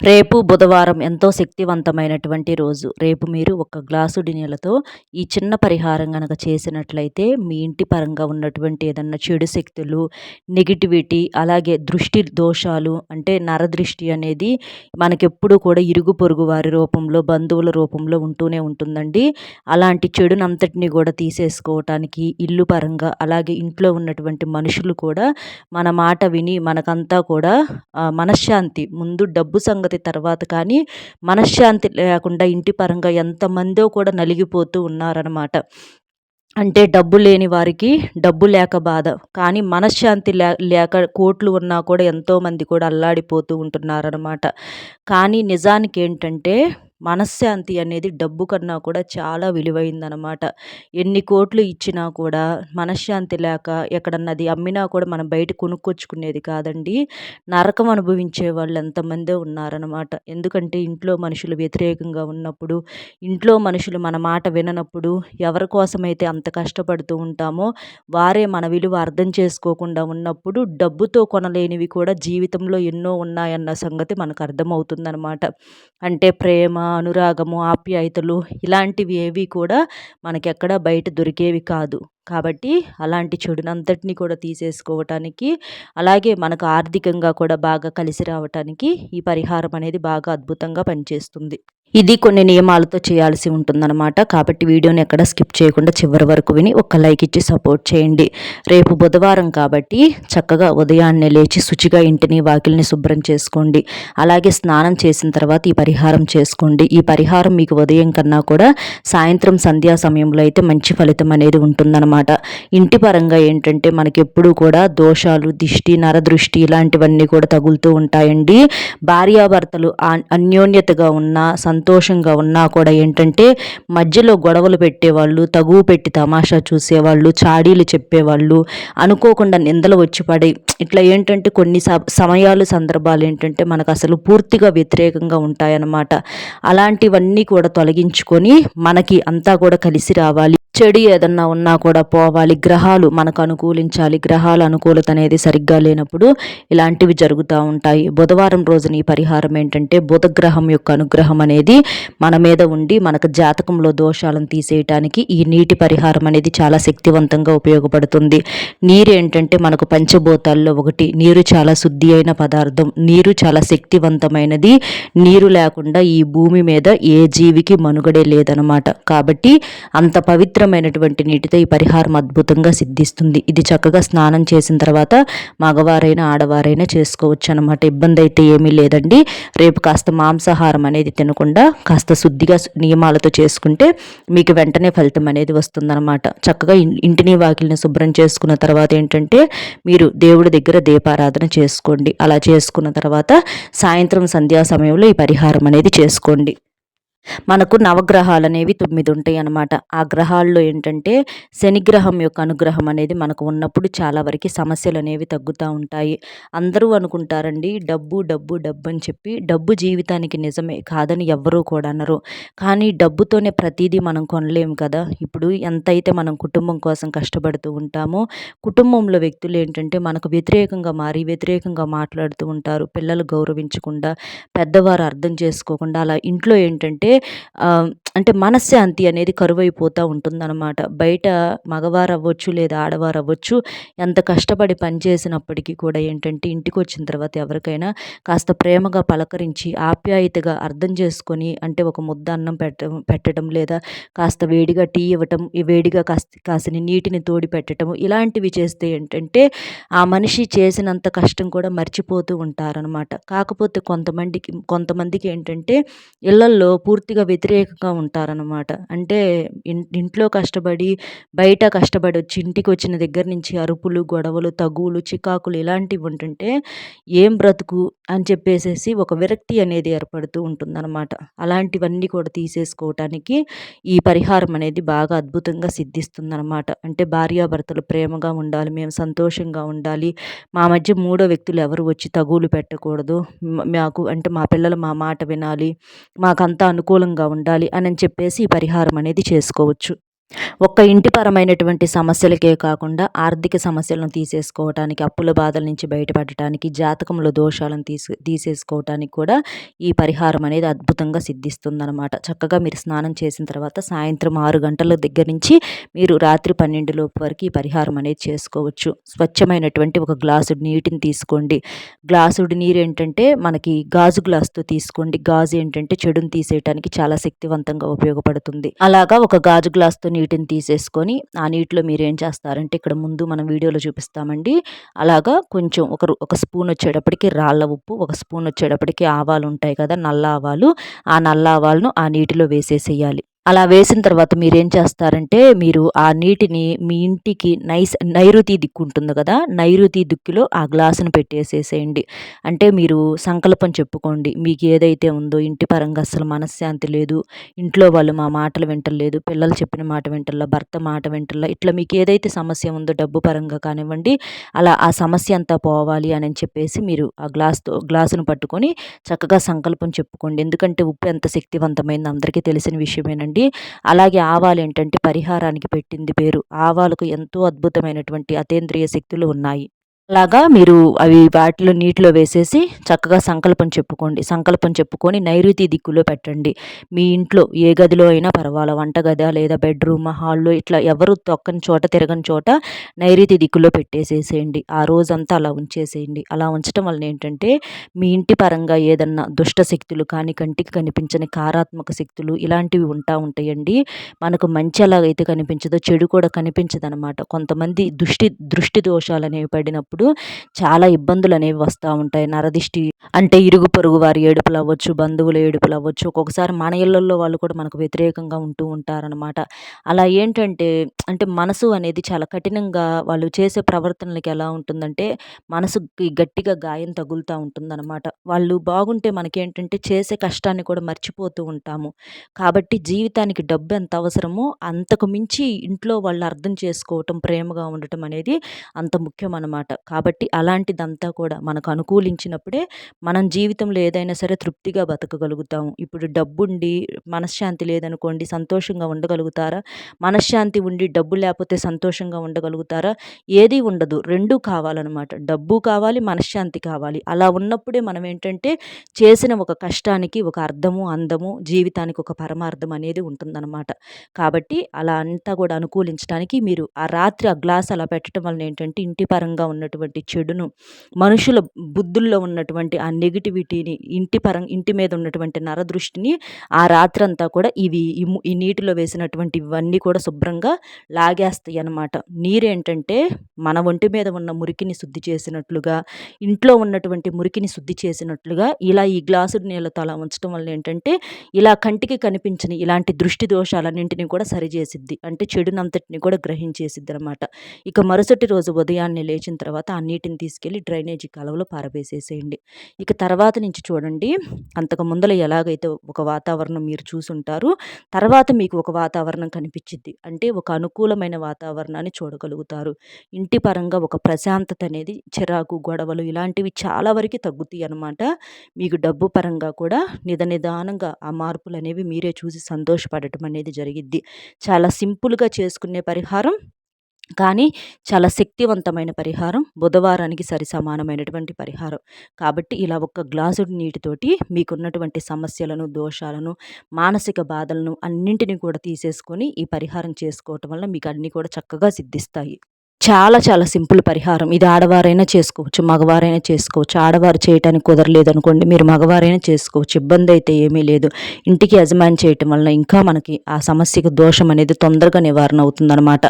రేపు బుధవారం ఎంతో శక్తివంతమైనటువంటి రోజు. రేపు మీరు ఒక గ్లాసు నీళ్ళతో ఈ చిన్న పరిహారం కనుక చేసినట్లయితే మీ ఇంటి పరంగా ఉన్నటువంటి ఏదన్నా చెడు శక్తులు నెగిటివిటీ అలాగే దృష్టి దోషాలు అంటే నరదృష్టి అనేది మనకెప్పుడు కూడా ఇరుగు పొరుగు వారి రూపంలో బంధువుల రూపంలో ఉంటూనే ఉంటుందండి. అలాంటి చెడునంతటిని కూడా తీసేసుకోవటానికి ఇల్లు పరంగా అలాగే ఇంట్లో ఉన్నటువంటి మనుషులు కూడా మన మాట విని మనకంతా కూడా మనశ్శాంతి ముందు డబ్బు సంగ సంగతి తర్వాత కానీ మనశ్శాంతి లేకుండా ఇంటి పరంగా ఎంతమందో కూడా నలిగిపోతూ ఉన్నారనమాట అంటే డబ్బు లేని వారికి డబ్బు లేక బాధ. కానీ మనశ్శాంతి లే లేక కోట్లు ఉన్నా కూడా ఎంతోమంది కూడా అల్లాడిపోతూ ఉంటున్నారనమాట కానీ నిజానికి ఏంటంటే మనశ్శాంతి అనేది డబ్బు కన్నా కూడా చాలా విలువైందనమాట ఎన్ని కోట్లు ఇచ్చినా కూడా మనశ్శాంతి లేక ఎక్కడన్నది అమ్మినా కూడా మనం బయట కొనుక్కొచ్చుకునేది కాదండి. నరకం అనుభవించే వాళ్ళు ఎంతమందే ఉన్నారనమాట ఎందుకంటే ఇంట్లో మనుషులు వ్యతిరేకంగా ఉన్నప్పుడు ఇంట్లో మనుషులు మన మాట విననప్పుడు ఎవరి కోసమైతే అంత కష్టపడుతూ ఉంటామో వారే మన విలువ అర్థం చేసుకోకుండా ఉన్నప్పుడు డబ్బుతో కొనలేనివి కూడా జీవితంలో ఎన్నో ఉన్నాయన్న సంగతి మనకు అర్థమవుతుందనమాట అంటే ప్రేమ అనురాగము ఆప్యాయతలు ఇలాంటివి ఏవి కూడా మనకెక్కడ బయట దొరికేవి కాదు. కాబట్టి అలాంటి చెడునంతటిని కూడా తీసేసుకోవటానికి అలాగే మనకు ఆర్థికంగా కూడా బాగా కలిసి రావటానికి ఈ పరిహారం అనేది బాగా అద్భుతంగా పనిచేస్తుంది. ఇది కొన్ని నియమాలతో చేయాల్సి ఉంటుందన్నమాట. కాబట్టి వీడియోని ఎక్కడ స్కిప్ చేయకుండా చివరి వరకు విని ఒక లైక్ ఇచ్చి సపోర్ట్ చేయండి. రేపు బుధవారం కాబట్టి చక్కగా ఉదయాన్నే లేచి శుచిగా ఇంటిని వాకిల్ని శుభ్రం చేసుకోండి. అలాగే స్నానం చేసిన తర్వాత ఈ పరిహారం చేసుకోండి. ఈ పరిహారం మీకు ఉదయం కన్నా కూడా సాయంత్రం సంధ్యా సమయంలో అయితే మంచి ఫలితం అనేది ఉంటుందన్నమాట. ఇంటి పరంగా ఏంటంటే మనకి ఎప్పుడూ కూడా దోషాలు దిష్టి నరదృష్టి ఇలాంటివన్నీ కూడా తగులుతూ ఉంటాయండి. భార్యాభర్తలు అన్యోన్యతగా ఉన్న సంతోషంగా ఉన్నా కూడా ఏంటంటే మధ్యలో గొడవలు పెట్టేవాళ్ళు తగువు పెట్టి తమాషా చూసేవాళ్ళు చాడీలు చెప్పేవాళ్ళు అనుకోకుండా నిందలు వచ్చి పడి ఇట్లా ఏంటంటే కొన్ని సమయాలు సందర్భాలు ఏంటంటే మనకు అసలు పూర్తిగా వ్యతిరేకంగా ఉంటాయన్నమాట. అలాంటివన్నీ కూడా తొలగించుకొని మనకి అంతా కూడా కలిసి రావాలి. చెడు ఏదన్నా ఉన్నా కూడా పోవాలి. గ్రహాలు మనకు అనుకూలించాలి. గ్రహాల అనుకూలత అనేది సరిగ్గా లేనప్పుడు ఇలాంటివి జరుగుతూ ఉంటాయి. బుధవారం రోజున ఈ పరిహారం ఏంటంటే బుధగ్రహం యొక్క అనుగ్రహం అనేది మన మీద ఉండి మనకు జాతకంలో దోషాలను తీసేయటానికి ఈ నీటి పరిహారం అనేది చాలా శక్తివంతంగా ఉపయోగపడుతుంది. నీరు ఏంటంటే మనకు పంచభూతాల్లో ఒకటి. నీరు చాలా శుద్ధి అయిన పదార్థం. నీరు చాలా శక్తివంతమైనది. నీరు లేకుండా ఈ భూమి మీద ఏ జీవికి మనుగడే లేదనమాట. కాబట్టి అంత పవిత్ర పవిత్రమైనటువంటి నీటితో ఈ పరిహారం అద్భుతంగా సిద్ధిస్తుంది. ఇది చక్కగా స్నానం చేసిన తర్వాత మగవారైనా ఆడవారైనా చేసుకోవచ్చు అనమాట ఇబ్బంది అయితే ఏమీ లేదండి. రేపు కాస్త మాంసాహారం అనేది తినకుండా కాస్త శుద్ధిగా నియమాలతో చేసుకుంటే మీకు వెంటనే ఫలితం అనేది వస్తుందన్నమాట. చక్కగా ఇంటిని వాకిల్ని శుభ్రం చేసుకున్న తర్వాత ఏంటంటే మీరు దేవుడి దగ్గర దీపారాధన చేసుకోండి. అలా చేసుకున్న తర్వాత సాయంత్రం సంధ్యా సమయంలో ఈ పరిహారం అనేది చేసుకోండి. మనకు నవగ్రహాలు అనేవి తొమ్మిది ఉంటాయి అన్నమాట. ఆ గ్రహాల్లో ఏంటంటే శనిగ్రహం యొక్క అనుగ్రహం అనేది మనకు ఉన్నప్పుడు చాలా వరకు సమస్యలు అనేవి తగ్గుతూ ఉంటాయి. అందరూ అనుకుంటారండి డబ్బు డబ్బు డబ్బు అని చెప్పి డబ్బు జీవితానికి నిజమే కాదని ఎవ్వరూ కూడా అనరు. కానీ డబ్బుతోనే ప్రతిదీ మనం కొనలేము కదా. ఇప్పుడు ఎంతైతే మనం కుటుంబం కోసం కష్టపడుతూ ఉంటామో కుటుంబంలో వ్యక్తులు ఏంటంటే మనకు వ్యతిరేకంగా మారి వ్యతిరేకంగా మాట్లాడుతూ ఉంటారు. పిల్లలు గౌరవించకుండా పెద్దవారు అర్థం చేసుకోకుండా అలా ఇంట్లో ఏంటంటే 嗯。అంటే మనశ్శాంతి అనేది కరువైపోతూ ఉంటుందన్నమాట. బయట మగవారు అవ్వచ్చు లేదా ఆడవారు అవ్వచ్చు ఎంత కష్టపడి పనిచేసినప్పటికీ కూడా ఏంటంటే ఇంటికి వచ్చిన తర్వాత ఎవరికైనా కాస్త ప్రేమగా పలకరించి ఆప్యాయతగా అర్థం చేసుకొని అంటే ఒక ముద్ద అన్నం పెట్టడం పెట్టడం లేదా కాస్త వేడిగా టీ ఇవ్వటం వేడిగా కాస్త కాసిన నీటిని తోడి పెట్టడం ఇలాంటివి చేస్తే ఏంటంటే ఆ మనిషి చేసినంత కష్టం కూడా మర్చిపోతూ ఉంటారనమాట కాకపోతే కొంతమందికి కొంతమందికి ఏంటంటే ఇళ్ళల్లో పూర్తిగా వ్యతిరేకంగా ఉంటారనమాట అంటే ఇంట్లో కష్టపడి బయట కష్టపడి వచ్చి ఇంటికి వచ్చిన దగ్గర నుంచి అరుపులు గొడవలు తగువులు చికాకులు ఇలాంటివి ఉంటుంటే ఏం బ్రతుకు అని చెప్పేసేసి ఒక విరక్తి అనేది ఏర్పడుతూ ఉంటుందన్నమాట. అలాంటివన్నీ కూడా తీసేసుకోవటానికి ఈ పరిహారం అనేది బాగా అద్భుతంగా సిద్ధిస్తుందన్నమాట. అంటే భార్యాభర్తలు ప్రేమగా ఉండాలి మేము సంతోషంగా ఉండాలి. మా మధ్య మూడో వ్యక్తులు ఎవరు వచ్చి తగులు పెట్టకూడదు. మాకు అంటే మా పిల్లలు మా మాట వినాలి మాకంతా అనుకూలంగా ఉండాలి అని చెప్పేసి ఈ పరిహారం అనేది చేసుకోవచ్చు. ఒక్క ఇంటిపరమైనటువంటి సమస్యలకే కాకుండా ఆర్థిక సమస్యలను తీసేసుకోవటానికి అప్పుల బాధల నుంచి బయటపడటానికి జాతకంలో దోషాలను తీసు తీసేసుకోవటానికి కూడా ఈ పరిహారం అనేది అద్భుతంగా సిద్ధిస్తుందనమాట చక్కగా మీరు స్నానం చేసిన తర్వాత సాయంత్రం ఆరు గంటల దగ్గర నుంచి మీరు రాత్రి పన్నెండు లోపు వరకు ఈ పరిహారం అనేది చేసుకోవచ్చు. స్వచ్ఛమైనటువంటి ఒక గ్లాసు నీటిని తీసుకోండి. గ్లాసుడి నీరు ఏంటంటే మనకి గాజు గ్లాస్తో తీసుకోండి. గాజు ఏంటంటే చెడుని తీసేయటానికి చాలా శక్తివంతంగా ఉపయోగపడుతుంది. అలాగా ఒక గాజు గ్లాస్తో నీటిని తీసేసుకొని ఆ నీటిలో మీరు ఏం చేస్తారంటే ఇక్కడ ముందు మనం వీడియోలో చూపిస్తామండి. అలాగా కొంచెం ఒక ఒక స్పూన్ వచ్చేటప్పటికి రాళ్ళ ఉప్పు ఒక స్పూన్ వచ్చేటప్పటికి ఆవాలు ఉంటాయి కదా నల్ల ఆవాలు. ఆ నల్ల ఆవాలను ఆ నీటిలో వేసేసేయాలి. అలా వేసిన తర్వాత మీరేం చేస్తారంటే మీరు ఆ నీటిని మీ ఇంటికి నైస్ నైరుతి దిక్కు ఉంటుంది కదా నైరుతి దిక్కులో ఆ గ్లాసును పెట్టేసేసేయండి. అంటే మీరు సంకల్పం చెప్పుకోండి మీకు ఏదైతే ఉందో ఇంటి పరంగా అస్సలు మనశ్శాంతి లేదు ఇంట్లో వాళ్ళు మా మాటలు వింటలేదు పిల్లలు చెప్పిన మాట వింటల్లా భర్త మాట వింటల్లా ఇట్లా మీకు ఏదైతే సమస్య ఉందో డబ్బు పరంగా కానివ్వండి అలా ఆ సమస్య అంతా పోవాలి అని చెప్పేసి మీరు ఆ గ్లాస్తో గ్లాసును పట్టుకొని చక్కగా సంకల్పం చెప్పుకోండి. ఎందుకంటే ఉప్పు ఎంత శక్తివంతమైంది అందరికీ తెలిసిన విషయమేనండి. అండి అలాగే ఆవాలు ఏంటంటే పరిహారానికి పెట్టింది పేరు. ఆవాలకు ఎంతో అద్భుతమైనటువంటి అతేంద్రియ శక్తులు ఉన్నాయి. అలాగా మీరు అవి వాటిలో నీటిలో వేసేసి చక్కగా సంకల్పం చెప్పుకోండి. సంకల్పం చెప్పుకొని నైరుతి దిక్కులో పెట్టండి. మీ ఇంట్లో ఏ గదిలో అయినా పర్వాలా? వంటగద లేదా బెడ్రూమ్ హాల్లో ఇట్లా ఎవరు తొక్కని చోట తిరగని చోట నైరుతి దిక్కులో పెట్టేసేసేయండి. ఆ రోజంతా అలా ఉంచేసేయండి. అలా ఉంచడం వలన ఏంటంటే మీ ఇంటి పరంగా ఏదన్నా దుష్ట శక్తులు కానీ కంటికి కనిపించని కారాత్మక శక్తులు ఇలాంటివి ఉంటా ఉంటాయండి. మనకు మంచి ఎలాగైతే కనిపించదో చెడు కూడా కనిపించదనమాట. కొంతమంది దృష్టి దృష్టి దోషాలు అనేవి పడినప్పుడు చేసేటప్పుడు చాలా ఇబ్బందులు అనేవి వస్తూ ఉంటాయి. నరదిష్టి అంటే ఇరుగు పొరుగు వారి ఏడుపులు అవ్వచ్చు బంధువుల ఏడుపులు అవ్వచ్చు. ఒక్కొక్కసారి మన ఇళ్ళల్లో వాళ్ళు కూడా మనకు వ్యతిరేకంగా ఉంటూ ఉంటారనమాట అలా ఏంటంటే అంటే మనసు అనేది చాలా కఠినంగా వాళ్ళు చేసే ప్రవర్తనలకి ఎలా ఉంటుందంటే మనసుకి గట్టిగా గాయం తగులుతూ ఉంటుందన్నమాట. వాళ్ళు బాగుంటే మనకేంటంటే చేసే కష్టాన్ని కూడా మర్చిపోతూ ఉంటాము. కాబట్టి జీవితానికి డబ్బు ఎంత అవసరమో అంతకు మించి ఇంట్లో వాళ్ళు అర్థం చేసుకోవటం ప్రేమగా ఉండటం అనేది అంత ముఖ్యం అనమాట కాబట్టి అలాంటిదంతా కూడా మనకు అనుకూలించినప్పుడే మనం జీవితంలో ఏదైనా సరే తృప్తిగా బతకగలుగుతాము ఇప్పుడు డబ్బుండి మనశ్శాంతి లేదనుకోండి సంతోషంగా ఉండగలుగుతారా? మనశ్శాంతి ఉండి డబ్బు లేకపోతే సంతోషంగా ఉండగలుగుతారా? ఏది ఉండదు. రెండూ కావాలన్నమాట. డబ్బు కావాలి మనశ్శాంతి కావాలి. అలా ఉన్నప్పుడే మనం ఏంటంటే చేసిన ఒక కష్టానికి ఒక అర్థము అందము జీవితానికి ఒక పరమార్థం అనేది ఉంటుందన్నమాట. కాబట్టి అలా అంతా కూడా అనుకూలించడానికి మీరు ఆ రాత్రి ఆ గ్లాస్ అలా పెట్టడం వలన ఏంటంటే ఇంటి పరంగా ఉన్నటువంటి ఉన్నటువంటి చెడును మనుషుల బుద్ధుల్లో ఉన్నటువంటి ఆ నెగిటివిటీని ఇంటి పరం ఇంటి మీద ఉన్నటువంటి నరదృష్టిని ఆ రాత్రంతా కూడా ఇవి ఈ నీటిలో వేసినటువంటి ఇవన్నీ కూడా శుభ్రంగా లాగేస్తాయి అన్నమాట. నీరేంటంటే మన ఒంటి మీద ఉన్న మురికిని శుద్ధి చేసినట్లుగా ఇంట్లో ఉన్నటువంటి మురికిని శుద్ధి చేసినట్లుగా ఇలా ఈ గ్లాసు నీళ్ళతో అలా ఉంచడం వల్ల ఏంటంటే ఇలా కంటికి కనిపించని ఇలాంటి దృష్టి దోషాలన్నింటినీ కూడా సరిచేసిద్ది అంటే చెడునంతటిని కూడా గ్రహించేసిద్ది అనమాట ఇక మరుసటి రోజు ఉదయాన్నే లేచిన తర్వాత ఆ నీటిని తీసుకెళ్ళి డ్రైనేజీ కాలువలో పారవేసేసేయండి. ఇక తర్వాత నుంచి చూడండి అంతకు ముందల ఎలాగైతే ఒక వాతావరణం మీరు చూసుంటారు తర్వాత మీకు ఒక వాతావరణం కనిపించింది అంటే ఒక అనుకూలమైన వాతావరణాన్ని చూడగలుగుతారు. ఇంటి పరంగా ఒక ప్రశాంతత అనేది చిరాకు గొడవలు ఇలాంటివి చాలా వరకు తగ్గుతాయి అన్నమాట. మీకు డబ్బు పరంగా కూడా నిద నిదానంగా ఆ మార్పులు అనేవి మీరే చూసి సంతోషపడటం అనేది జరిగిద్ది. చాలా సింపుల్గా చేసుకునే పరిహారం. కానీ చాలా శక్తివంతమైన పరిహారం బుధవారానికి సరి సమానమైనటువంటి పరిహారం. కాబట్టి ఇలా ఒక గ్లాసు నీటితోటి మీకున్నటువంటి సమస్యలను దోషాలను మానసిక బాధలను అన్నింటినీ కూడా తీసేసుకొని ఈ పరిహారం చేసుకోవటం వల్ల మీకు అన్నీ కూడా చక్కగా సిద్ధిస్తాయి. చాలా చాలా సింపుల్ పరిహారం. ఇది ఆడవారైనా చేసుకోవచ్చు మగవారైనా చేసుకోవచ్చు. ఆడవారు చేయటానికి కుదరలేదు అనుకోండి మీరు మగవారైనా చేసుకోవచ్చు. ఇబ్బంది అయితే ఏమీ లేదు. ఇంటికి యజమాని చేయటం వలన ఇంకా మనకి ఆ సమస్యకు దోషం అనేది తొందరగా నివారణ అవుతుందన్నమాట.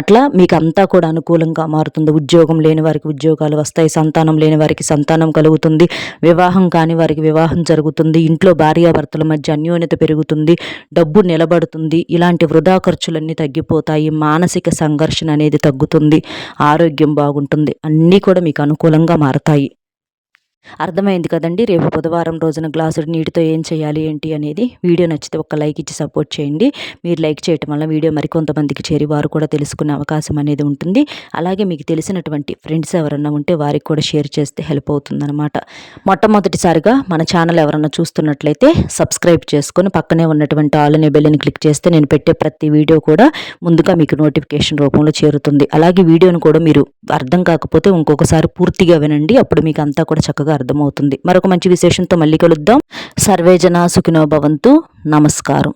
అట్లా మీకు అంతా కూడా అనుకూలంగా మారుతుంది. ఉద్యోగం లేని వారికి ఉద్యోగాలు వస్తాయి సంతానం లేని వారికి సంతానం కలుగుతుంది వివాహం కాని వారికి వివాహం జరుగుతుంది ఇంట్లో భార్యాభర్తల మధ్య అన్యోన్యత పెరుగుతుంది డబ్బు నిలబడుతుంది ఇలాంటి వృధా ఖర్చులన్నీ తగ్గిపోతాయి మానసిక సంఘర్షణ అనేది తగ్గుతుంది. ఆరోగ్యం బాగుంటుంది అన్నీ కూడా మీకు అనుకూలంగా మారతాయి. అర్థమైంది కదండి. రేపు బుధవారం రోజున గ్లాసుడు నీటితో ఏం చేయాలి ఏంటి అనేది. వీడియో నచ్చితే ఒక లైక్ ఇచ్చి సపోర్ట్ చేయండి. మీరు లైక్ చేయటం వల్ల వీడియో మరికొంతమందికి చేరి వారు కూడా తెలుసుకునే అవకాశం అనేది ఉంటుంది. అలాగే మీకు తెలిసినటువంటి ఫ్రెండ్స్ ఎవరన్నా ఉంటే వారికి కూడా షేర్ చేస్తే హెల్ప్ అవుతుందన్నమాట. మొట్టమొదటిసారిగా మన ఛానల్ ఎవరన్నా చూస్తున్నట్లయితే సబ్స్క్రైబ్ చేసుకొని పక్కనే ఉన్నటువంటి ఆల్ అనే బెల్లని క్లిక్ చేస్తే నేను పెట్టే ప్రతి వీడియో కూడా ముందుగా మీకు నోటిఫికేషన్ రూపంలో చేరుతుంది. అలాగే వీడియోను కూడా మీరు అర్థం కాకపోతే ఇంకొకసారి పూర్తిగా వినండి. అప్పుడు మీకు అంతా కూడా చక్కగా అర్థమవుతుంది. మరొక మంచి విశేషంతో మళ్ళీ కలుద్దాం. సర్వేజన సుఖినో భవంతు. నమస్కారం.